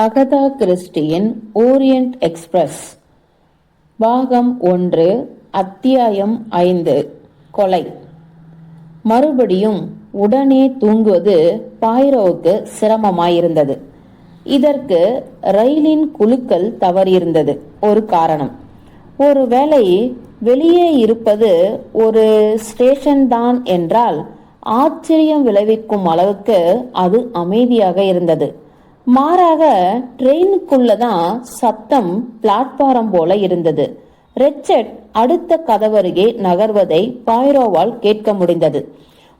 Agatha கிறிஸ்டியின் Orient express பாகம் ஒன்று அத்தியாயம் ஐந்து கொலை. மறுபடியும் உடனே தூங்குவது பாய்ரோவுக்கு சிரமமாயிருந்தது. இதற்கு ரயிலின் குழுக்கள் தவறியிருந்தது. ஒரு காரணம் ஒருவேளை வெளியே இருப்பது ஒரு ஸ்டேஷன் தான் என்றால் ஆச்சரியம் விளைவிக்கும் அளவுக்கு அது அமைதியாக இருந்தது. மாறாக ட்ரெயினுக்குள்ளதான் சத்தம் பிளாட்பாரம் போல இருந்தது. ரெச்சட் அடுத்த கதவருகே நகர்வதை பாய்ரோவால் கேட்க முடிந்தது.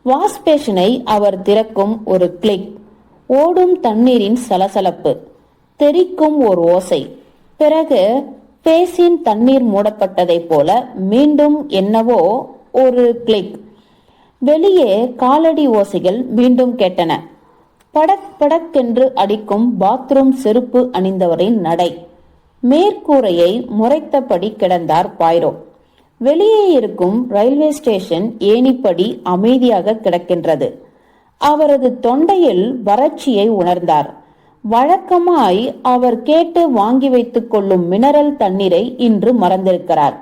வாஷ்பேஷனை அவர் திறக்கும் ஒரு கிளிக். ஓடும் தண்ணீரின் சலசலப்பு. தெரிக்கும் ஒரு ஓசை. பிறகு பேசின் தண்ணீர் மூடப்பட்டதைப் போல மீண்டும் என்னவோ ஒரு கிளிக். வெளியே காலடி ஓசைகள் மீண்டும் கேட்டன. படக் படக்கென்று அடிக்கும் பாத்ரூம் செருப்பு அணிந்தவரின் நடை. மேற்கூரையை முறைத்தபடி கிடந்தார் பாய்ரோ. வெளியே இருக்கும் ரயில்வே ஸ்டேஷன் ஏணிப்படி அமைதியாக கிடக்கின்றது. அவரது தொண்டையில் வறட்சியை உணர்ந்தார். வழக்கமாய் அவர் கேட்டு வாங்கி வைத்துக் கொள்ளும் மினரல் தண்ணீரை இன்று மறந்திருக்கிறார்.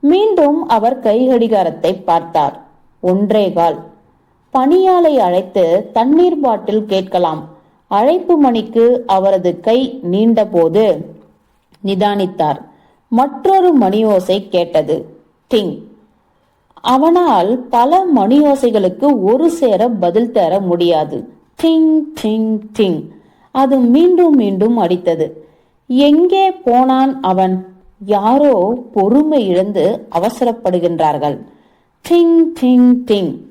மீண்டும் அவர் கைகடிகாரத்தை பார்த்தார். ஒன்றே கால். பணியாளை அழைத்து தண்ணீர் பாட்டில் கேட்கலாம். அழைப்பு மணிக்கு அவரது கை நீண்டபோது நிதானித்தார். மற்றொரு மணியோசை கேட்டது. டிங். அவனால் பல மணியோசைகளுக்கு ஒரு சேர பதில் தர முடியாது. டிங் டிங் டிங். அது மீண்டும் மீண்டும் அடித்தது. எங்கே போனான் அவன்? யாரோ பொறுமை இழந்து அவசரப்படுகின்றார்கள். டிங் டிங் டிங்.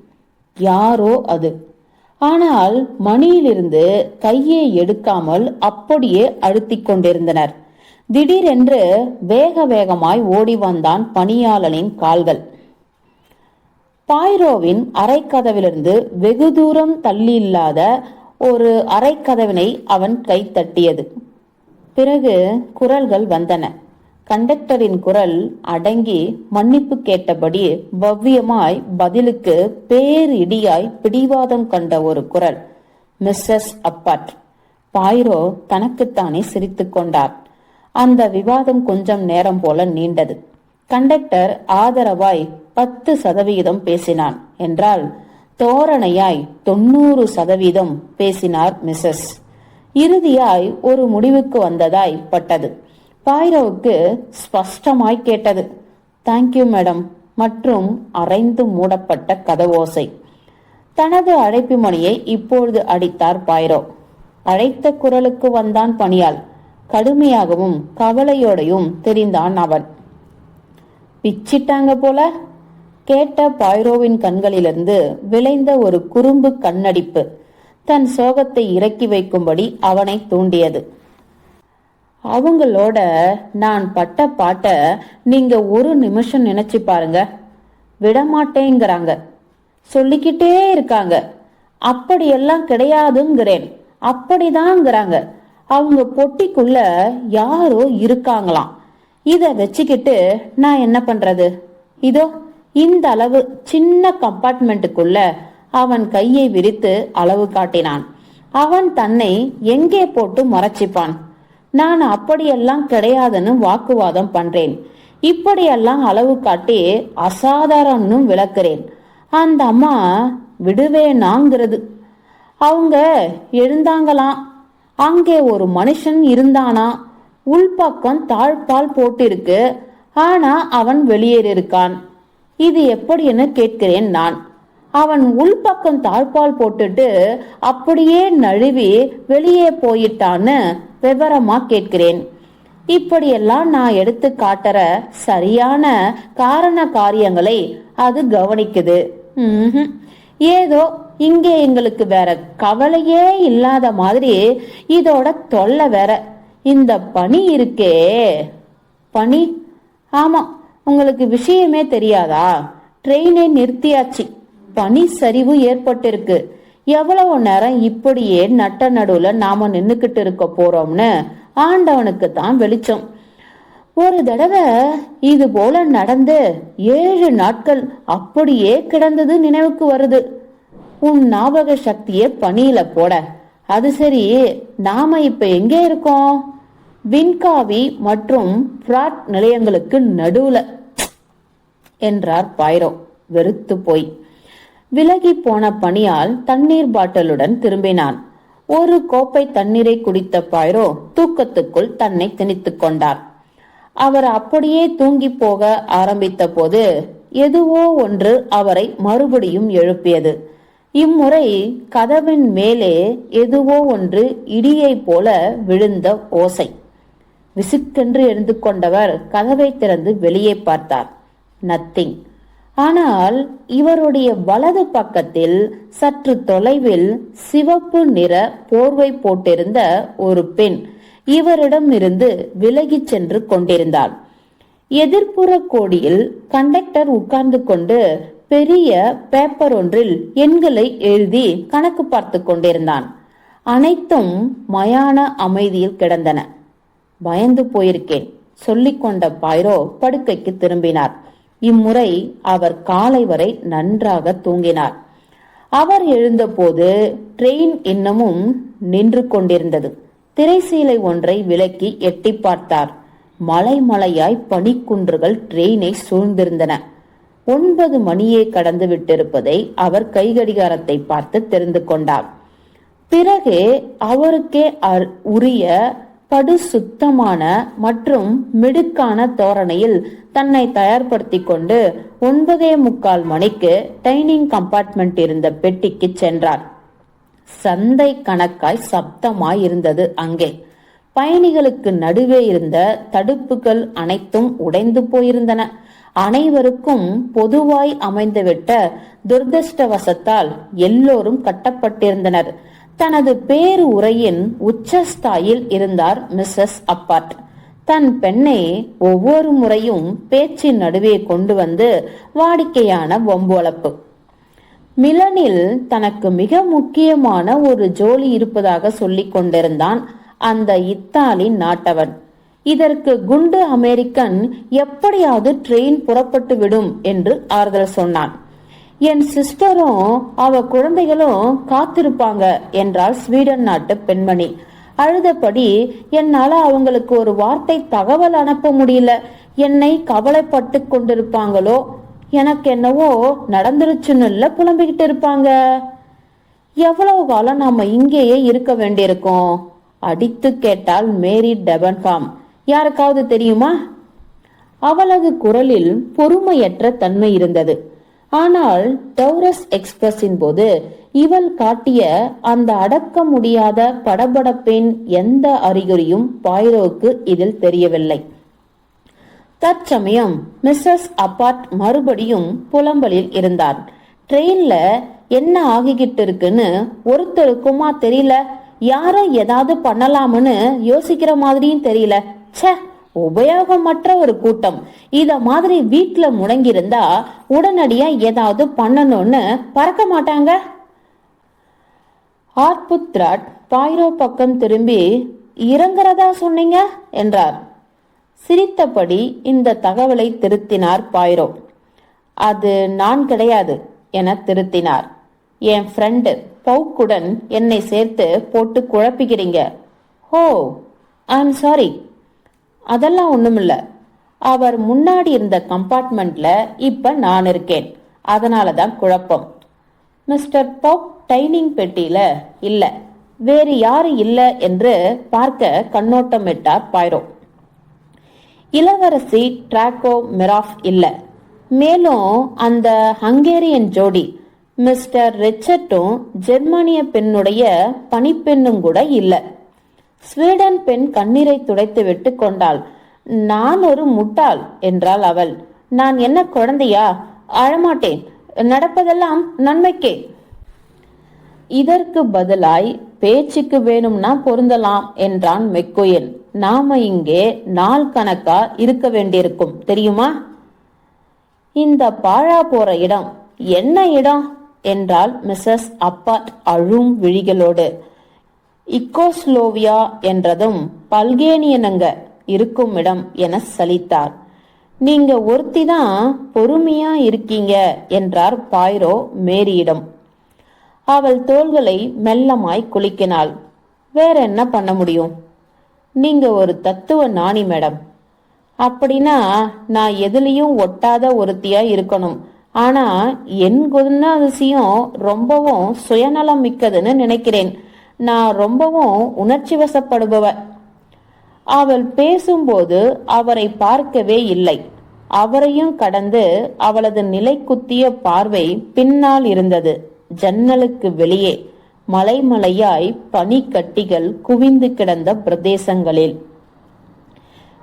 யாரோ அது. ஆனால் மணியிலிருந்து கையை எடுக்காமல் அப்படியே அழுத்திக் கொண்டிருந்தனர். திடீரென்று வேக வேகமாய் ஓடி வந்தான் பணியாளனின் கால்கள். பாய்ரோவின் அரைக்கதவிலிருந்து வெகு தூரம் தள்ளியில்லாத ஒரு அரைக்கதவினை அவன் கை தட்டியது. பிறகு குரல்கள் வந்தன. கண்டக்டரின் குரல் அடங்கி மன்னிப்பு கேட்டபடி பவ்யமாய் பதிலுக்கு பேரிடியாய் பிடிவாதம் கண்ட ஒரு குரல். மிஸ்ஸஸ் அப்பாட். பாய்ரோ தனக்குத்தானே சிரித்து கொண்டார். அந்த விவாதம் கொஞ்சம் நேரம் போல நீண்டது. கண்டக்டர் ஆதரவாய் பத்து சதவிகிதம் பேசினான். என்றால் தோரணையாய் தொண்ணூறு சதவீதம் பேசினார் மிஸ்ஸஸ். இறுதியாய் ஒரு முடிவுக்கு வந்ததாய் பட்டது. பாய்ரவுக்கு ஸ்பஷ்டமாய் கேட்டது. தேங்க்யூ மேடம் மற்றும் அரைந்து மூடப்பட்ட கதவோசை. தனது அழைப்பு மணியை இப்பொழுது அடித்தார் பாய்ரோ. அழைத்த குரலுக்கு வந்தான் பணியால் கடுமையாகவும் கவலையோடையும் தெரிந்தான் அவன். பிச்சிட்டாங்க போல? கேட்ட பாய்ரோவின் கண்களிலிருந்து விளைந்த ஒரு குறும்பு கண்ணடிப்பு. தன் சோகத்தை இறக்கி வைக்கும்படி அவனை தூண்டியது. அவங்களோட நான் பட்ட பாட்டை நீங்க ஒரு நிமிஷம் நினைச்சு பாருங்க. விடமாட்டேங்கிறாங்க. சொல்லிக்கிட்டே இருக்காங்க. அப்படியெல்லாம் கிடையாதுங்கிறேன். அப்படிதாங்கிறாங்க. அவங்க பொட்டிக்குள்ள யாரோ இருக்காங்களாம். இத வச்சுக்கிட்டு நான் என்ன பண்றது? இதோ இந்த அளவு சின்ன கம்பார்ட்மெண்ட்டுக்குள்ள அவன் கையை விரித்து அளவு காட்டினான். அவன் தன்னை எங்கே போட்டு மறைச்சிப்பான்? நான் அப்படியெல்லாம் கிடையாதுன்னு வாக்குவாதம் பண்றேன். இப்படியெல்லாம் அளவு காட்டி அசாதாரணம் விளக்குறேன். அந்த அம்மா விடுவேனாங்கிறது. அவங்க எழுந்தாங்களாம். அங்கே ஒரு மனுஷன் இருந்தானா? உள்பக்கம் தாழ்பால் போட்டிருக்கு. ஆனா அவன் வெளியேறியிருக்கான். இது எப்படின்னு கேட்கிறேன் நான். அவன் உள்பக்கம் தாழ்பால் போட்டுட்டு அப்படியே நழுவி வெளியே போயிட்டான்னு விவரமா கேட்கிறேன். இப்படியெல்லாம் நான் எடுத்து காட்டுற சரியான காரண காரியங்களை அது கவனிக்குது. ம்ஹும். ஏதோ இங்கே எங்களுக்கு வேற கவலையே இல்லாத மாதிரி இதோட தொல்லை வேற. இந்த பனி இருக்கே. பனி ஆமா உங்களுக்கு விஷயமே தெரியாதா? ட்ரெயினை நிறுத்தியாச்சு. பனி சரிவு ஏற்பட்டிருக்கு. எவ்வளவு நேரம் இப்படியே நட்ட நடுவுல நாம நின்னுக்கிட்டு இருக்க போறோம்னு ஆண்டவனுக்கு தான் வெளிச்சம். ஒரு தடவை இது போல நடந்து ஏழு நாட்கள் அப்படியே கிடந்தது நினைவுக்கு வருது. உன் ஞாபக சக்தியை பணியில போட. அது சரி நாம இப்ப எங்கே இருக்கோம்? வின்காவி மற்றும் பிராட் நிலையங்களுக்கு நடுவுல என்றார் பாயிரோ. வெறுத்து போய். விலகி போன பணியால் தண்ணீர் பாட்டிலுடன் திரும்பினான். ஒரு கோப்பை தண்ணீரை குடித்த பைரோ தூக்கத்துக்குள் தன்னை திணித்துக் கொண்டார். அவர் அப்படியே தூங்கி போக ஆரம்பித்த போது எதுவோ ஒன்று அவரை மறுபடியும் எழுப்பியது. இம்முறை கதவின் மேலே எதுவோ ஒன்று இடியைப் போல விழுந்த ஓசை. விசுக்கென்று எழுந்து கொண்டவர் கதவை திறந்து வெளியே பார்த்தார். நத்திங் ஆனால் இவருடைய வலது பக்கத்தில் சற்று தொலைவில் சிவப்பு நிற போர்வை போட்டிருந்த ஒரு பெண் இவரிடம் இருந்து விலகிச் சென்று கொண்டிருந்தாள். எதிர்ப்புற கோடியில் கண்டக்டர் உட்கார்ந்து கொண்டு பெரிய பேப்பர் ஒன்றில் எண்களை எழுதி கணக்கு பார்த்து கொண்டிருந்தான். அனைத்தும் மயான அமைதியில் கிடந்தன. பயந்து போயிருக்கேன் சொல்லிக்கொண்ட பைரோ படுக்கைக்கு திரும்பினார். இம்முறை அவர் காலை வரை நன்றாக தூங்கினார். அவர் எழுந்தபோது ட்ரெயின் இன்னமும் நின்று கொண்டிருந்தது. திரைசீலை ஒன்றை விலக்கி எட்டி பார்த்தார். மலை மலையாய் பனிக்குன்றுகள் ட்ரெயினை சூழ்ந்திருந்தன. ஒன்பது மணியே கடந்து விட்டிருப்பதை அவர் கைகடிகாரத்தை பார்த்து தெரிந்து கொண்டார். பிறகு அவருக்கே உரிய படு சுத்தமான மற்றும் மிடுக்கான தோரணையில் தன்னை தயார்படுத்திக் கொண்டு ஒன்பதே முக்கால் மணிக்கு டைனிங் கம்பார்ட்மெண்ட் இருந்த பெட்டிக்கு சென்றார். சந்தை கணக்காய் சப்தமாய் இருந்தது அங்கே. பயணிகளுக்கு நடுவே இருந்த தடுப்புகள் அனைத்தும் உடைந்து போயிருந்தன. அனைவருக்கும் பொதுவாய் அமைந்துவிட்ட துர்தஷ்டவசத்தால் எல்லோரும் கட்டப்பட்டிருந்தனர். தனது பேரு உரையின் உச்சஸ்தாயில் இருந்தார் மிஸ்ஸஸ் அப்பாட். தன் பெண்ணை ஒவ்வொரு முறையும் பேச்சின் நடுவே கொண்டு வந்து வாடிக்கையான வம்பொழப்பு மிலனில் தனக்கு மிக முக்கியமான ஒரு ஜோலி இருப்பதாக சொல்லிக் கொண்டிருந்தான் அந்த இத்தாலி நாட்டவன். இதற்கு குண்டு அமெரிக்கன் எப்படியாவது ட்ரெயின் புறப்பட்டு விடும் என்று ஆறுதல் சொன்னான். என் சிஸ்டரும் அவ குழந்தைகளும் காத்திருப்பாங்க என்றாள் ஸ்வீடன் நாட்டு பெண்மணி. அழுதபடி என்னால அவங்களுக்கு ஒரு வார்த்தை தகவல் அனுப்ப முடியல. என்னை கவலைப்பட்டு கொண்டிருப்பாங்களோ? எனக்கு என்னவோ நடந்துருச்சுன்னு இல்ல புலம்பிக்கிட்டு இருப்பாங்க. எவ்வளவு காலம் நாம இங்கேயே இருக்க வேண்டியிருக்கோம்? அடித்து கேட்டால் மேரி டெபன்ஃபார்ம் யாருக்காவது தெரியுமா? அவளது குரலில் பொறுமையற்ற தன்மை இருந்தது. ஆனால் டௌரஸ் எக்ஸ்பிரஸின் போது இவள் காட்டிய அந்த அடக்க முடியாத படபடப்பின் எந்த அறிகுறியும் பாய்ரோவுக்கு இதில் தெரியவில்லை. தற்சமயம் மிஸ்ஸஸ் அப்பாட் மறுபடியும் புலம்பலில் இருந்தார். ட்ரெயின்ல என்ன ஆகிக்கிட்டு இருக்குன்னு ஒருத்தருக்குமா தெரியல. யாரும் ஏதாவது பண்ணலாம்னு யோசிக்கிற மாதிரியும் தெரியல. ச்சே! உபயோகமற்ற ஒரு கூட்டம். இத மாதிரி வீட்டுல முடங்கியிருந்தா உடனடியா ஏதாவது பண்ணணும்னு பறக்க மாட்டாங்க. ஆர்புத்ராட் பாய்ரோ பக்கம் திரும்பி இறங்குறதா சொன்னீங்க? என்றார். சிரித்தபடி இந்த தகவலை திருத்தினார் பாய்ரோ அது நான் கிடையாது என திருத்தினார். என் ஃப்ரெண்டு பவுக்குடன் என்னை சேர்த்து போட்டு குழப்பிக்கிறீங்க. ஹோ ஐம் சாரி அதெல்லாம் ஒண்ணுமில்ல. அவர் முன்னாடி இருந்த கம்பார்ட்மெண்ட்ல இப்ப நான் இருக்கேன். அதனால தான் குழப்பம். மிஸ்டர் பாப் டைனிங் பெட்டியில இல்ல. வேறு யாரு இல்ல என்று பார்க்க கண்ணோட்டமிட்டார் பாய்ரோ. இளவரசி டிராக்கோ மிராஃப் இல்ல. மேலும் அந்த ஹங்கேரியன் ஜோடி மிஸ்டர் ரிச்சர்ட்டும் ஜெர்மானிய பெண்ணுடைய பணிப்பெண்ணும் கூட இல்லை. ஸ்வீடன் பெண் கண்ணீரை துடைத்து விட்டு கொண்டாள். நான் ஒரு முட்டாள் என்றாள் அவள். நான் என்ன குழந்தையா? அழமாட்டேன். நடப்பதெல்லாம் நன்மைக்கே. இதற்கு பதிலாய் பேச்சுக்கு வேணும்னா பொருந்தலாம் என்றான் மெக்குயன் நாம இங்கே நாள் கணக்கா இருக்க வேண்டியிருக்கும் தெரியுமா? இந்த பாழா போற இடம் என்ன இடம்? என்றால் மிஸ்ஸஸ் அப்பாட் அழும் விழிகளோடு. இக்கோஸ்லோவியா என்றதும் பல்கேனியனங்க இருக்கும் இடம் என சலித்தார். நீங்க ஒருத்தி தான் பொறுமையா இருக்கீங்க என்றார் பாய்ரோ மேரியிடம். அவள் தோள்களை மெல்லமாய் குலுக்கினாள். வேற என்ன பண்ண முடியும்? நீங்க ஒரு தத்துவ நாணி மேடம். அப்படின்னா நான் எதுலயும் ஒட்டாத ஒருத்தியா இருக்கணும். ஆனா என் குணாதிசயம் ரொம்பவும் சுயநலம் மிக்கதுன்னு நினைக்கிறேன். நான் ரொம்பவும் உணர்ச்சி வசப்படுபவ. அவள் பேசும்போது அவரை பார்க்கவே இல்லை. அவரையும் கடந்து அவளது நிலை குத்திய பார்வை பின்னால் இருந்தது. ஜன்னலுக்கு வெளியே மலைமலையாய் பனிக்கட்டிகள் குவிந்து கிடந்த பிரதேசங்களில்.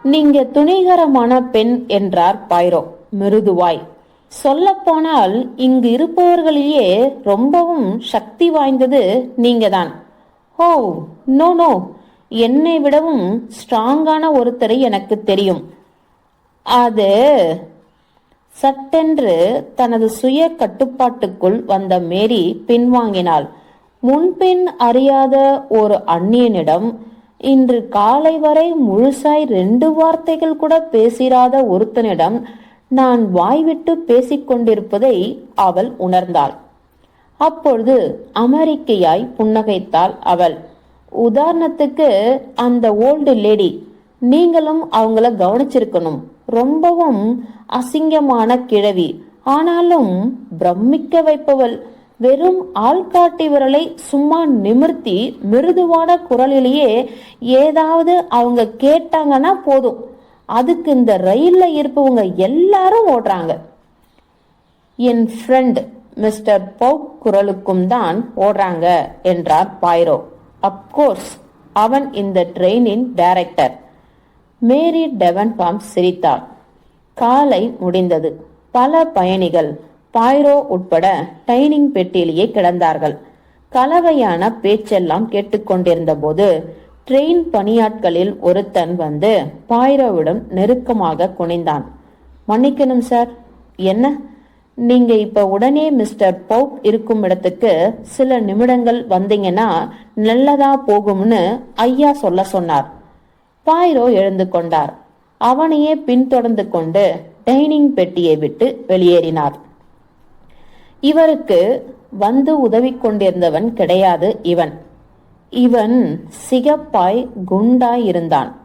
நீங்க துணிகரமான பெண் என்றார் பைரோ மிருதுவாய். சொல்லப்போனால் இங்கு இருப்பவர்களிலேயே ரொம்பவும் சக்தி வாய்ந்தது நீங்கதான். Oh no no. என்னை விடவும் ஸ்ட்ராங்கான ஒருத்தரை எனக்கு தெரியும். அது சட்டென்று தனது சுய கட்டுப்பாட்டுக்குள் வந்த மேரி பின்வாங்கினாள். முன்பின் அறியாத ஒரு அந்நியனிடம் இன்று காலை வரை முழுசாய் ரெண்டு வார்த்தைகள் கூட பேசிராத ஒருத்தனிடம் நான் வாய்விட்டு பேசிக் கொண்டிருப்பதை அவள் உணர்ந்தாள். அப்பொழுது அமெரிக்கையாய் புன்னகைத்தாள் அவள். உதாரணத்துக்கு அந்த ஓல்டு லேடி நீங்களும் அவங்கள கவனிச்சிருக்கணும். ரொம்பவும் அசிங்கமான கிழவி. ஆனாலும் பிரமிக்க வைப்பவள். வெறும் ஆள்காட்டி விரலை சும்மா நிமிர்த்தி மிருதுவான குரலிலேயே ஏதாவது அவங்க கேட்டாங்கன்னா போதும். அதுக்கு இந்த ரயில்ல இருப்பவங்க எல்லாரும் ஓடுறாங்க. என் ஃப்ரெண்ட் மிஸ்டர் போக் குரலுக்கும் தான் ஓடுறாங்க என்றார் பாய்ரோ. அப்கோர்ஸ் அவன் இந்த ட்ரெயினின் டைரக்டர் மேரி டெவன்பாம் சிரித்தாள். காலை முடிந்தது. பல பயணிகள் பாய்ரோ உட்பட டைனிங் பெட்டியிலேயே கிடந்தார்கள். கலவையான பேச்செல்லாம் கேட்டுக்கொண்டிருந்த போது ட்ரெயின் பணியாட்களில் ஒருத்தன் வந்து பாய்ரோவிடம் நெருக்கமாக குனிந்தான். மன்னிக்கணும் சார். என்ன? நீங்க இப்ப உடனே மிஸ்டர் போப் இருக்கும் இடத்துக்கு சில நிமிடங்கள் வந்தீங்கன்னா நல்லதா போகும்னு ஐயா சொல்ல சொன்னார். பாயிரோ எழுந்து கொண்டார். அவனையே பின்தொடர்ந்து கொண்டு டைனிங் பெட்டியை விட்டு வெளியேறினார். இவருக்கு வந்து உதவி கொண்டிருந்தவன் கிடையாது இவன். இவன் சிகப்பாய் குண்டாய் இருந்தான்.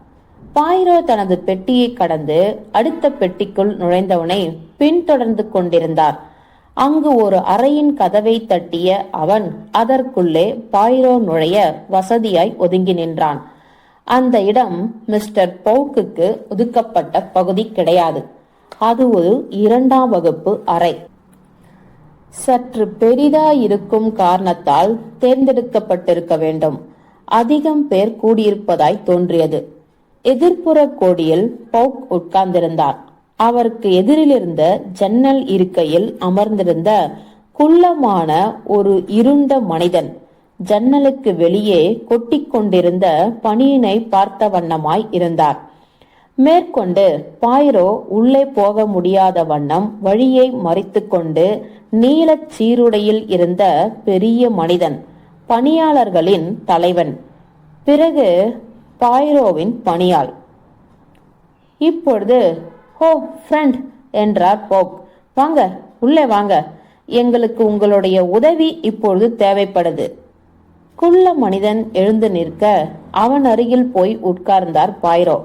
பாய்ரோ தனது பெட்டியை கடந்து அடுத்த பெட்டிக்குள் நுழைந்தவனை பின்தொடர்ந்து கொண்டிருந்தார். அங்கு ஒரு அறையின் கதவை தட்டிய அவன் அதற்குள்ளே பாயிரோ நுழைய வசதியாய் ஒதுங்கி நின்றான். அந்த இடம் மிஸ்டர் பவுக்குக்கு ஒதுக்கப்பட்ட பகுதி கிடையாது. அது ஒரு இரண்டாம் வகுப்பு அறை. சற்று பெரிதா இருக்கும் காரணத்தால் தேர்ந்தெடுக்கப்பட்டிருக்க வேண்டும். அதிகம் பேர் கூடியிருப்பதாய் தோன்றியது. எதிர்ப்புற கோடியில் பவுக் உட்கார்ந்திருந்தார். அவருக்கு எதிரிலிருந்த ஜன்னல் இருக்கையில் அமர்ந்திருந்த குள்ளமான ஒரு இருண்ட மனிதன் ஜன்னலுக்கு வெளியே கொட்டிக்கொண்டிருந்த பணியினை பனியினை பார்த்த வண்ணமாய் இருந்தார். மேற்கொண்டு பாய்ரோ உள்ளே போக முடியாத வண்ணம் வழியை மறித்துக்கொண்டு நீலச் சீருடையில் இருந்த பெரிய மனிதன் பணியாளர்களின் தலைவன். பிறகு பாய்ரோவின் பணியாள் இப்பொழுது ஹோ ஃப்ரெண்ட் என்றார் போக் வாங்க உள்ளே வாங்க. எங்களுக்கு உங்களுடைய உதவி இப்பொழுது தேவைப்படுது. குள்ள மனிதன் எழுந்து நிற்க அவன் அருகில் போய் உட்கார்ந்தார் பாய்ரோ.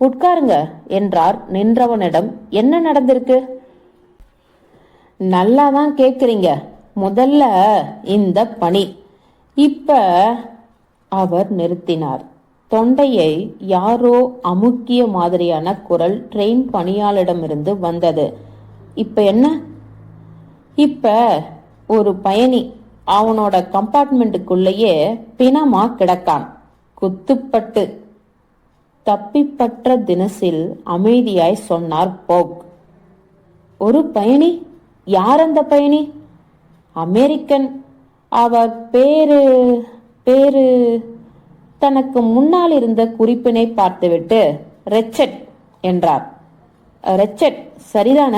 உட்காருங்க என்றார் நின்றவனிடம் என்ன நடந்திருக்கு? நல்லா தான் கேக்குறீங்க முதல்ல இந்த பணி. இப்ப அவர் நிறுத்தினார். தொண்டையை யாரோ அமுக்கிய மாதிரியான குரல் ட்ரெயின் பணியாளரிடமிருந்து வந்தது. இப்ப என்ன? இப்ப ஒரு பயணி அவனோட கம்பார்ட்மெண்ட்டுக்குள்ளேயே பிணமா கிடக்கான். குத்துப்பட்டு தப்பிப்பற்ற தினசில் அமைதியாய் சொன்னார் போக். ஒரு பயணி? யார் அந்த பயணி? அமெரிக்கன். அவர் பேரு பேரு தனக்கு முன்னால் இருந்த குறிப்பினை பார்த்துவிட்டு ரெச்சட் என்றார். ரெச்சட் சரிதான?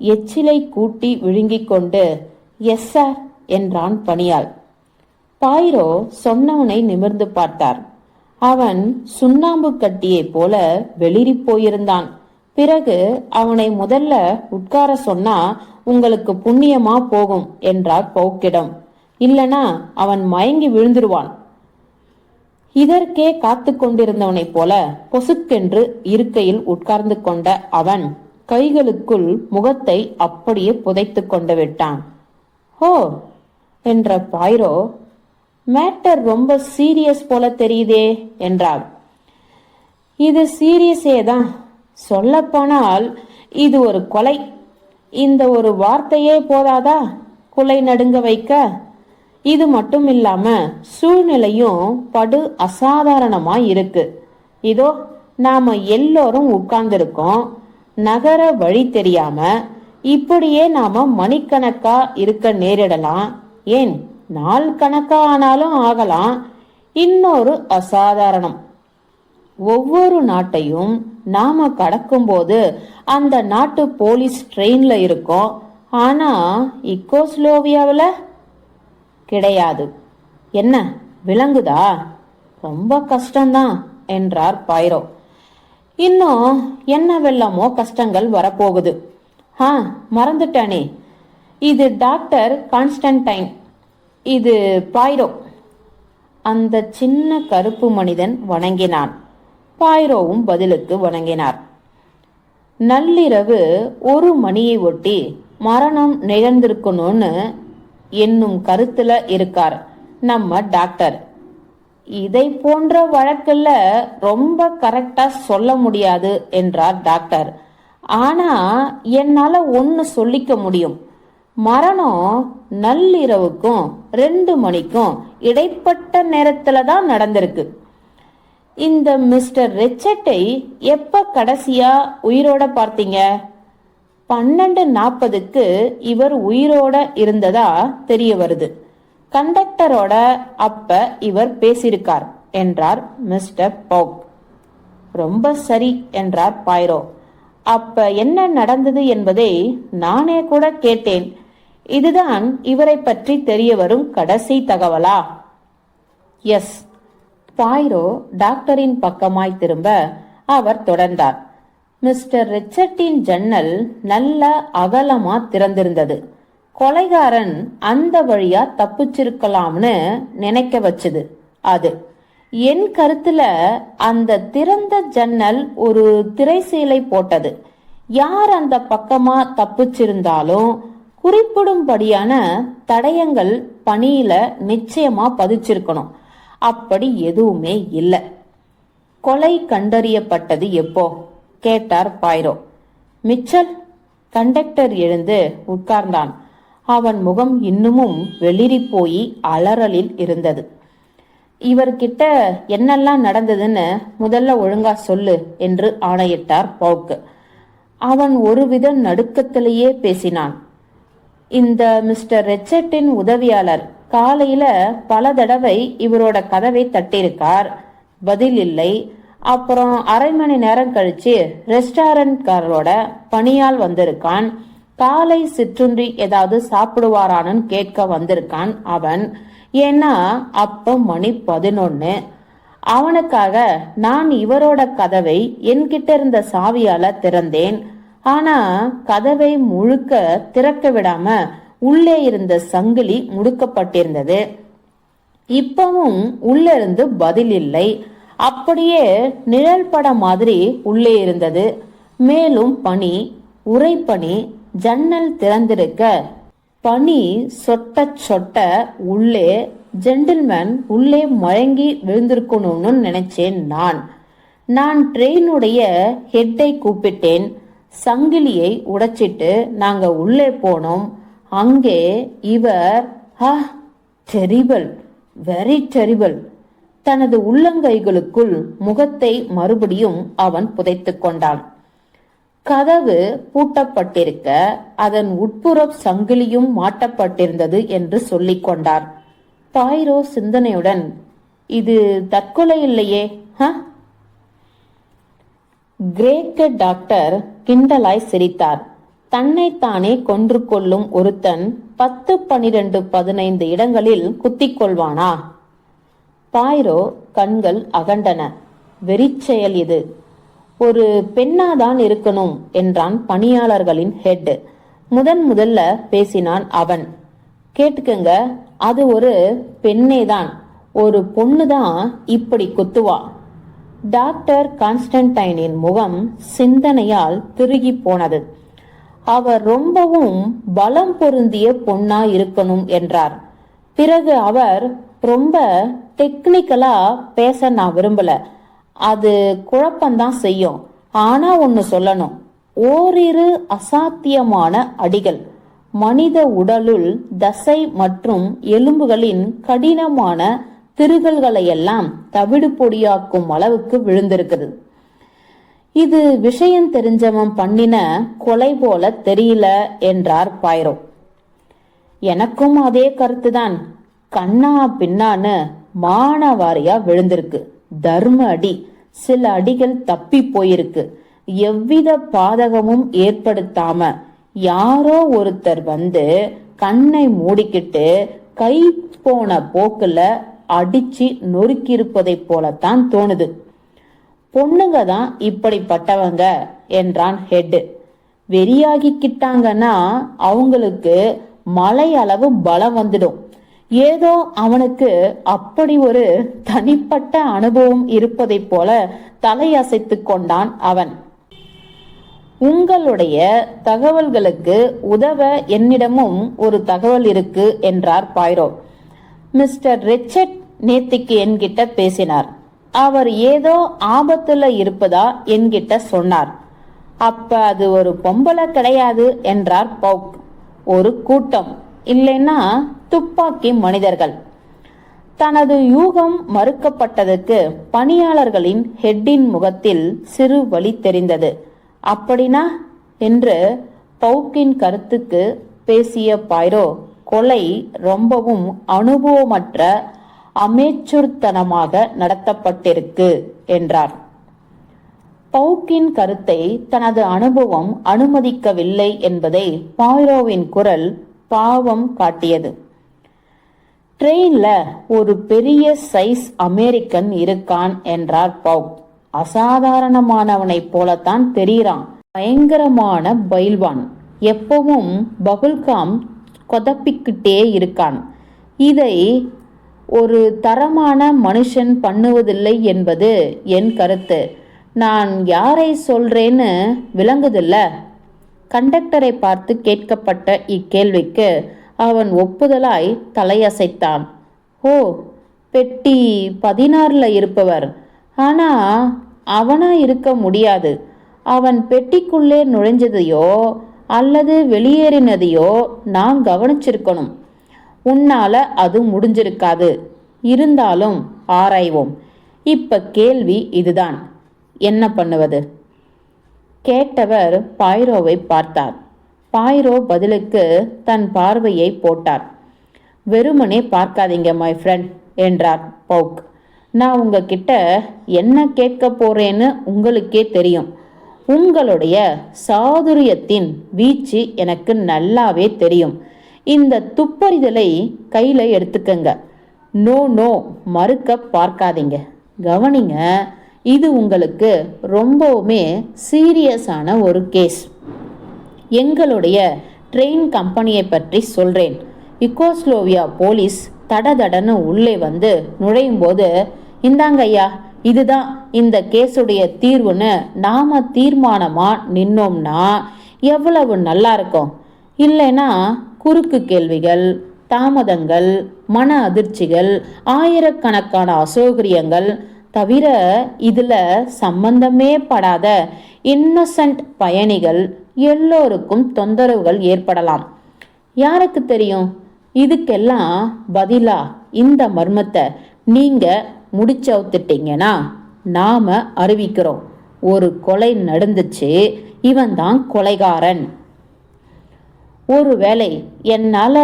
எச்சிலை கூட்டி விழுங்கிக் கொண்டு எஸ் சார் என்றான் பணியாள். பாயிரோ சொன்னவனை நிமிர்ந்து பார்த்தார். அவன் சுண்ணாம்பு கட்டியை போல வெளிரி போயிருந்தான். பிறகு அவனை முதல்ல உட்கார சொன்னா உங்களுக்கு புண்ணியமா போகும் என்றார் பௌக்கிடம். இல்லனா அவன் மயங்கி விழுந்துருவான். இதற்கே காத்து கொண்டிருந்தவனைப் போல பொசுக்கென்று இருக்கையில் உட்கார்ந்து கொண்ட அவன் கைகளுக்குள் முகத்தை அப்படியே புதைத்து கொண்டு விட்டான். ஓ என்ற பாய்ரோ மேட்டர் ரொம்ப சீரியஸ் போல தெரியுதே என்றாள். இது சீரியஸே தான். சொல்லப்போனால் இது ஒரு கொலை. இந்த ஒரு வார்த்தையே போதாதா? குலை நடுங்க வைக்க. இது மட்டும் இல்லாம சூழ்நிலையும் படு அசாதாரணமா இருக்கு. இதோ நாம எல்லோரும் உட்கார்ந்துருக்கோம். நகர வழி தெரியாம இப்படியே நாம மணிக்கணக்கா இருக்க நேரிடலாம். ஏன்? நாள் கணக்கா ஆனாலும் ஆகலாம். இன்னொரு அசாதாரணம். ஒவ்வொரு நாட்டையும் நாம கடக்கும்போது அந்த நாட்டு போலீஸ் ட்ரெயின்ல இருக்கோம். ஆனா இக்கோஸ்லோவியாவில் கிடையாது. என்ன விளங்குதா? ரொம்ப கஷ்டம்தான் என்றார் பைரோ. இன்னும் என்ன வெள்ளமோ கஷ்டங்கள் வரப்போகுது. ஆ மறந்துட்டானே. இது டாக்டர் கான்ஸ்டன்டைன். இது பாய்ரோ அந்த சின்ன கருப்பு மனிதன் வணங்கினான். பாய்ரோவும் பதிலுக்கு வணங்கினார். நள்ளிரவு ஒரு மணியை ஒட்டி மரணம் நிகழ்ந்திருக்கணும்னு என்னும் கருத்துல இருக்கார். நம்ம டாக்டர். இதை போன்ற வழக்குல ரொம்ப கரெக்டா சொல்ல முடியாது என்றார் டாக்டர். ஆனா என்னால ஒன்னு சொல்லிக்க முடியும். மரணம் நள்ளிரவுக்கும் ரெண்டு மணிக்கும் இடைப்பட்ட நேரத்துல தான் நடந்திருக்கு. இந்த மிஸ்டர் ரிச்சர்ட்டை எப்ப கடைசியா உயிரோட பார்த்தீங்க? பன்னெண்டு நாற்பதுக்கு இவர் உயிரோட இருந்ததா தெரிய வருது. கண்டக்டரோட அப்ப இவர் பேசியிருக்கார் என்றார் மிஸ்டர் போக். ரொம்ப சரி என்றார் பாய்ரோ. அப்ப என்ன நடந்தது என்பதை நானே கூட கேட்டேன். இதுதான் இவரை பற்றி தெரிய வரும் கடைசி தகவலா? எஸ். பாய்ரோ டாக்டரின் பக்கமாய் திரும்ப அவர் தொடர்ந்தார். மிஸ்டர் ரிச்சர்டின் ஜன்னல் நல்ல அகலமா திறந்திருந்தது. கொலைகாரன் அந்த வழியா தப்பிச்சிருக்கலாம்னு நினைக்க வச்சது. அது என் கருத்துல அந்த திறந்த ஜன்னல் ஒரு திரைசீலை போட்டது. யார் அந்த பக்கமா தப்பிச்சிருந்தாலும் குறிப்பிடும்படியான தடயங்கள் பணியில நிச்சயமா பதிச்சிருக்கணும். அப்படி எதுவுமே இல்லை. கொலை கண்டறியப்பட்டது எப்போ? கேட்டார் பாய்ரோ. மிச்சல் கண்டக்டர் எழுந்து உட்கார்ந்தான். அவன் முகம் இன்னமும் வெளிரி போய் அலறலில் இருந்தது. இவர்கிட்ட என்னெல்லாம் நடந்ததுன்னு முதல்ல ஒழுங்கா சொல்லு என்று ஆணையிட்டார் பவுக்கு. அவன் ஒருவித நடுக்கத்திலேயே பேசினான். இந்த மிஸ்டர் ரெச்சர்ட்டின் உதவியாளர் காலையில பல தடவை இவரோட கதவை தட்டியிருக்கார். பதில் இல்லை. அப்புறம் அரை மணி நேரம் கழிச்சு ரெஸ்டாரண்ட்காரோட பணியால் வந்திருக்கான். காலை சிற்றுண்டி ஏதாவது சாப்பிடுவாரான்னு கேட்க வந்திருக்கான் அவன். ஏன்னா அப்ப மணி பதினொன்னு. அவனுக்காக நான் இவரோட கதவை என்கிட்ட இருந்த சாவியால திறந்தேன். ஆனா கதவை முழுக்க திறக்க விடாம உள்ளே இருந்த சங்கிலி முடுக்கப்பட்டிருந்தது. இப்பவும் உள்ளிருந்து பதில் இல்லை. அப்படியே நிழல் பட மாதிரி உள்ளே இருந்தது. மேலும் பனி உரைப்பனி ஜன்னல் திறந்திருக்க. பனி சொட்ட சொட்ட உள்ளே ஜென்டில்மேன் உள்ளே மயங்கி விழுந்திருக்கணும்னு நினைச்சேன் நான். நான் ட்ரெயினுடைய ஹெட்டை கூப்பிட்டேன். சங்கிலியை உடைச்சிட்டு நாங்க உள்ளே போனோம். அங்கே இவர் ஆ டெரிபிள் வெரி டெரிபிள் தனது உள்ளங்கைகளுக்குள் முகத்தை மறுபடியும் அவன் புதைத்துக் கொண்டான். கதவு பூட்டப்பட்டிருக்க அதன் உட்புற சங்கிலியும் மாட்டப்பட்டிருந்தது என்று சொல்லிக் கொண்டார். பாய்ரோ சிந்தனையுடன் இது தற்கொலை இல்லையே ஹ? கிரேக்க டாக்டர் கிண்டலாய் சிரித்தார். தன்னைத்தானே கொன்று கொள்ளும் ஒருத்தன் பத்து பனிரெண்டு பதினைந்து இடங்களில் குத்திக் கொள்வானா? பாய்ரோ கண்கள் அகண்டன. வெறிச்செயல் இது. ஒரு பெண்ணாதான் இருக்கணும் என்றான் பணியாளர்களின் ஹெட் முதன் முதல்ல பேசினான் அவன். கேட்டுக்கங்க அது ஒரு பெண்ணே தான் ஒரு பொண்ணு தான் இப்படி குத்துவா. டாக்டர் கான்ஸ்டன்டைனின் முகம் சிந்தனையால் திருகி போனது. அவர் ரொம்பவும் பலம் பொருந்திய பொண்ணா இருக்கணும் என்றார். பிறகு அவர் ரொம்ப டெக்னிக்கலா பேச நான் விரும்பல. அது குழப்பம்தான் செய்யும். ஆனா ஒன்னு சொல்லணும். ஓரிரு அசாத்தியமான அடிகள். மனித உடலுள் தசை மற்றும் எலும்புகளின் கடினமான திருகல்களை எல்லாம் தவிடு பொடியாக்கும் அளவுக்கு விழுந்திருக்குது. இது விஷயம் தெரிஞ்சவன் பண்ணின கொலை போல தெரியல என்றார் பாயிரோ. எனக்கும் அதே கருத்துதான். கண்ணா பின்னான்னு மானவாரியா விழுந்திருக்கு. தர்ம அடி. சில அடிகள் தப்பி போயிருக்கு. எவ்வித பாதகமும் ஏற்படுத்தாம யாரோ ஒருத்தர் வந்து கண்ணை மூடிக்கிட்டு கை போன போக்குல அடிச்சு நொறுக்கியிருப்பதை போலத்தான் தோணுது. பொண்ணுங்க தான் இப்படிப்பட்டவங்க என்றான் ஹெட்டு வெறியாகிக்கிட்டாங்கன்னா அவங்களுக்கு மலை அளவு பலம் வந்துடும். ஏதோ அவனுக்கு அப்படி ஒரு தனிப்பட்ட அனுபவம் இருப்பதைப் போல தலையசைத்து கொண்டான் அவன். உங்களுடைய தகவல்களுக்கு உதவ என்னிடமும் ஒரு தகவல் இருக்கு என்றார் பாய்ரோ. மிஸ்டர் ரிச்சர்ட் நேத்திக்கு என்கிட்ட பேசினார். அவர் ஏதோ ஆபத்துல இருப்பதா என்கிட்ட சொன்னார். அப்ப அது ஒரு பொம்பளை கிடையாது என்றார் பவுக். ஒரு கூட்டம். இல்லைன்னா துப்பாக்கி மனிதர்கள். தனது யூகம் மறுக்கப்பட்டதற்கு பணியாளர்களின் ஹெட்டின் முகத்தில் சிறு வழி தெரிந்தது. அப்படின்னா என்று பவுக்கின் கருத்துக்கு பேசிய பாய்ரோ கொலை ரொம்பவும் அனுபவமற்ற அமேச்சுர்த்தனமாக நடத்தப்பட்டிருக்கு என்றார். பவுக்கின் கருத்தை தனது அனுபவம் அனுமதிக்கவில்லை என்பதை பாய்ரோவின் குரல் பாவம் காட்டியது. ட்ரெயின்ல ஒரு பெரிய சைஸ் அமெரிக்கன் இருக்கான் என்றார் பவுக் அசாதாரணமானவனைப் போலத்தான் தெரிகிறான். பயங்கரமான பைல்வான் எப்பவும் பகுல்காம் கொதப்பிக்கிட்டே இருக்கான். இதை ஒரு தரமான மனுஷன் பண்ணுவதில்லை என்பது என் கருத்து. நான் யாரை சொல்றேன்னு விளங்குதில்ல. கண்டக்டரை பார்த்து கேட்கப்பட்ட இக்கேள்விக்கு அவன் ஒப்புதலாய் தலையசைத்தான். ஓ பெட்டி பதினாறுல இருப்பவர். ஆனா அவனா இருக்க முடியாது. அவன் பெட்டிக்குள்ளே நுழைஞ்சதையோ அல்லது வெளியேறினதையோ நான் கவனிச்சிருக்கணும். உன்னால அது முடிஞ்சிருக்காது. இருந்தாலும் ஆராய்வோம். இப்ப கேள்வி இதுதான். என்ன பண்ணுவது? கேட்டவர் பாய்ரோவை பார்த்தார். பாய்ரோ பதிலுக்கு தன் பார்வையை போட்டார். வெறுமனே பார்க்காதீங்க மை ஃப்ரெண்ட் என்றார் பவுக். நான் உங்ககிட்ட என்ன கேட்க போறேன்னு உங்களுக்கே தெரியும். உங்களுடைய சாதுரியத்தின் வீச்சு எனக்கு நல்லாவே தெரியும். இந்த துப்பறிதலை கையில் எடுத்துக்கங்க. நோ நோ மறுக்க பார்க்காதீங்க. கவனிங்க இது உங்களுக்கு ரொம்பவுமே சீரியஸான ஒரு கேஸ் எங்களுடைய ட்ரெயின் கம்பெனியை பற்றி சொல்கிறேன் இக்கோஸ்லோவியா போலீஸ் தடதடன்னு உள்ளே வந்து நுழையும் போது இந்தாங்க ஐயா இதுதான் இந்த கேஸுடைய தீர்வுன்னு நாம தீர்மானமாக நின்னோம்னா எவ்வளவு நல்லா இருக்கும்? இல்லைன்னா குறுக்கு கேள்விகள் தாமதங்கள் மன அதிர்ச்சிகள் ஆயிரக்கணக்கான அசௌகரியங்கள் தவிர இதுல சம்பந்தமே படாத இன்னசென்ட் பயணிகள் எல்லோருக்கும் தொந்தரவுகள் ஏற்படலாம். யாருக்கு தெரியும்? இதுக்கெல்லாம் பதிலா இந்த மர்மத்தை நீங்க முடிச்சவுத்துட்டீங்கன்னா நாம அறிவிக்கிறோம். ஒரு கொலை நடந்துச்சு இவன் தான் கொலைகாரன். ஒருவேளை என்னால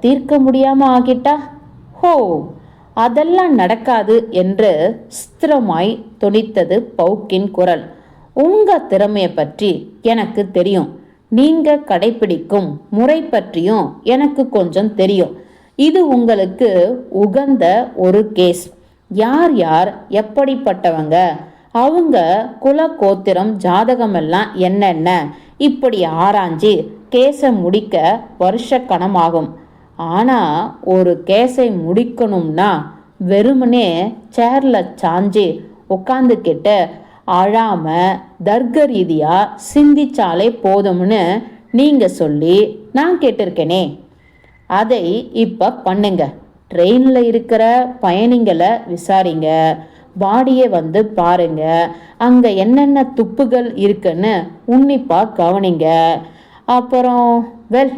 தீர்க்க முடியாம ஆகிட்டா? ஹோ அதெல்லாம் நடக்காது என்று ஸ்திரமாய் துணித்தது பவுக்கின் குரல். உங்க திறமையை பற்றி எனக்கு தெரியும். நீங்க கடைபிடிக்கும் முறை பற்றியும் எனக்கு கொஞ்சம் தெரியும். இது உங்களுக்கு உகந்த ஒரு கேஸ் யார் யார் எப்படிப்பட்டவங்க? அவங்க குல கோத்திரம் ஜாதகம் எல்லாம் என்னென்ன? இப்படி ஆராய்ஞ்சு கேஸை முடிக்க வருஷ கணமாகும் ஆனால் ஒரு கேஸை முடிக்கணும்னா வெறுமனே சேரில் சாஞ்சி உட்காந்துக்கிட்டு அழாமல் தர்க்க ரீதியாக சிந்திச்சாலே போதும்னு நீங்கள் சொல்லி நான் கேட்டிருக்கேனே. அதை இப்போ பண்ணுங்க. ட்ரெயினில் இருக்கிற பயணிகளை விசாரிங்க. பாடியை வந்து பாருங்க. அங்கே என்னென்ன துப்புகள் இருக்குன்னு உன்னிப்பாக கவனிங்க. அப்புறம் வெல்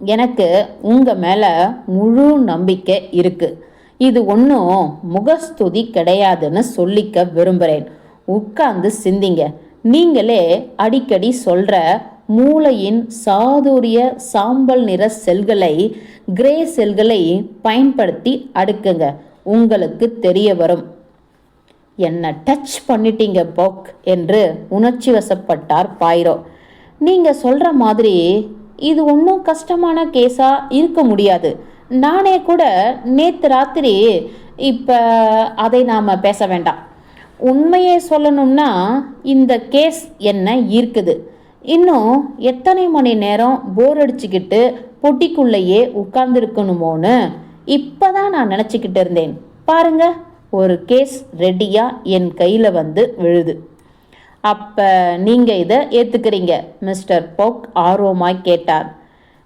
எனக்கு உங்கள் மேலே முழு நம்பிக்கை இருக்குது இது ஒன்றும் முகஸ்துதி கிடையாதுன்னு சொல்லிக்க விரும்புகிறேன் உட்கார்ந்து சிந்திங்க. நீங்களே அடிக்கடி சொல்கிற மூளையின் சாதுரிய சாம்பல் நிற செல்களை கிரே செல்களை பயன்படுத்தி அடுக்குங்க. உங்களுக்கு தெரிய வரும். என்ன டச் பண்ணிட்டீங்க போக் என்று உணர்ச்சி வசப்பட்டார் பாயிரோ. நீங்கள் சொல்கிற மாதிரி இது ஒன்றும் கஷ்டமான கேஸாக இருக்க முடியாது. நானே கூட நேற்று ராத்திரி இப்போ அதை நாம் பேச வேண்டாம். உண்மையை சொல்லணும்னா இந்த கேஸ் என்ன ஈர்க்குது? இன்னும் எத்தனை மணி நேரம் போர் அடிச்சுக்கிட்டு பொட்டிக்குள்ளேயே உட்கார்ந்துருக்கணுமோன்னு இப்போ தான் நான் நினச்சிக்கிட்டு இருந்தேன். பாருங்க ஒரு கேஸ் ரெடியாக என் கையில் வந்து விழுது. அப்போ நீங்கள் இதை ஏற்றுக்கிறீங்க மிஸ்டர் போக் ஆர்வமாய் கேட்டார்.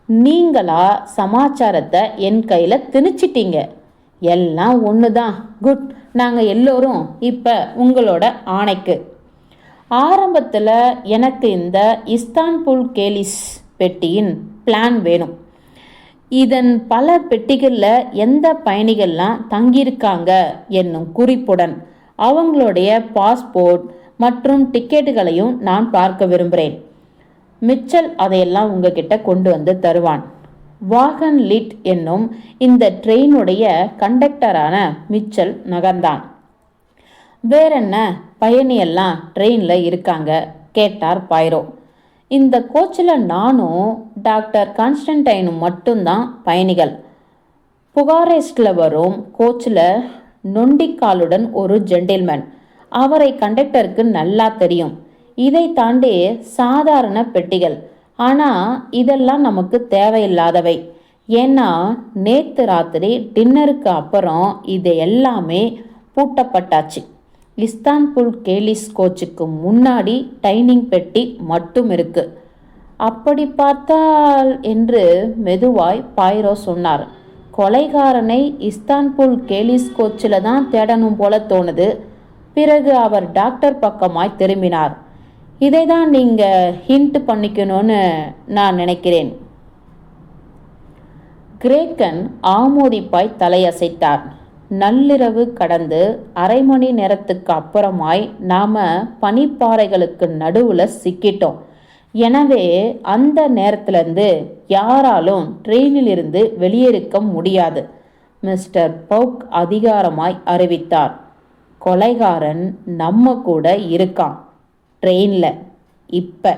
நீங்களா சமாச்சாரத்தை என் கையில் திணிச்சிட்டீங்க. எல்லாம் ஒன்று தான் குட். நாங்கள் எல்லோரும் இப்போ உங்களோட ஆணைக்கு. ஆரம்பத்தில் எனக்கு இந்த இஸ்தான்புல் கேலிஸ் பெட்டியின் பிளான் வேணும். இதன் பல பெட்டிகளில் எந்த பயணிகள்லாம் தங்கியிருக்காங்க என்னும் குறிப்புடன் அவங்களுடைய பாஸ்போர்ட் மற்றும் டிக்கெட்டுகளையும் நான் பார்க்க விரும்புகிறேன். மிச்சல் அதையெல்லாம் உங்ககிட்ட கொண்டு வந்து தருவான். வாகன் லிட் என்னும் இந்த ட்ரெயினுடைய கண்டக்டரான மிச்சல் நகர்ந்தான். வேறென்ன பயணியெல்லாம் ட்ரெயினில் இருக்காங்க? கேட்டார் பைரோ இந்த கோச்சில் நானும் டாக்டர் கான்ஸ்டன்டைனும் மட்டும்தான் பயணிகள். புகாரெஸ்டில் வரும் கோச்சில் நொண்டிக்காலுடன் ஒரு ஜென்டில்மேன் அவரை கண்டக்டருக்கு நல்லா தெரியும். இதை தாண்டி சாதாரண பெட்டிகள். ஆனால் இதெல்லாம் நமக்கு தேவையில்லாதவை. ஏன்னா நேற்று ராத்திரி டின்னருக்கு அப்புறம் இது எல்லாமே பூட்டப்பட்டாச்சு. இஸ்தான்புல் கேலிஸ் கோச்சுக்கு முன்னாடி டைனிங் பெட்டி மட்டும் இருக்கு. அப்படி பார்த்தால் என்று மெதுவாய் பாயிரோ சொன்னார். கொலைகாரனை இஸ்தான்புல் கேலிஸ் கோச்சில் தான் தேடணும் போல தோணுது. பிறகு அவர் டாக்டர் பக்கமாய் திரும்பினார். இதை தான் நீங்கள் ஹிண்ட் பண்ணிக்கணும்னு நான் நினைக்கிறேன். கிரேக்கன் ஆமோதிப்பாய் தலையசைத்தார். நள்ளிரவு கடந்து அரை மணி நேரத்துக்கு அப்புறமாய் நாம பனிப்பாறைகளுக்கு நடுவில் சிக்கிட்டோம். எனவே அந்த நேரத்திலிருந்து யாராலும் ட்ரெயினிலிருந்து வெளியேறுக்க முடியாது. மிஸ்டர் பவுக் அதிகாரமாய் அறிவித்தார். கொலைகாரன் நம்ம கூட இருக்கான். ட்ரெயினில் இப்போ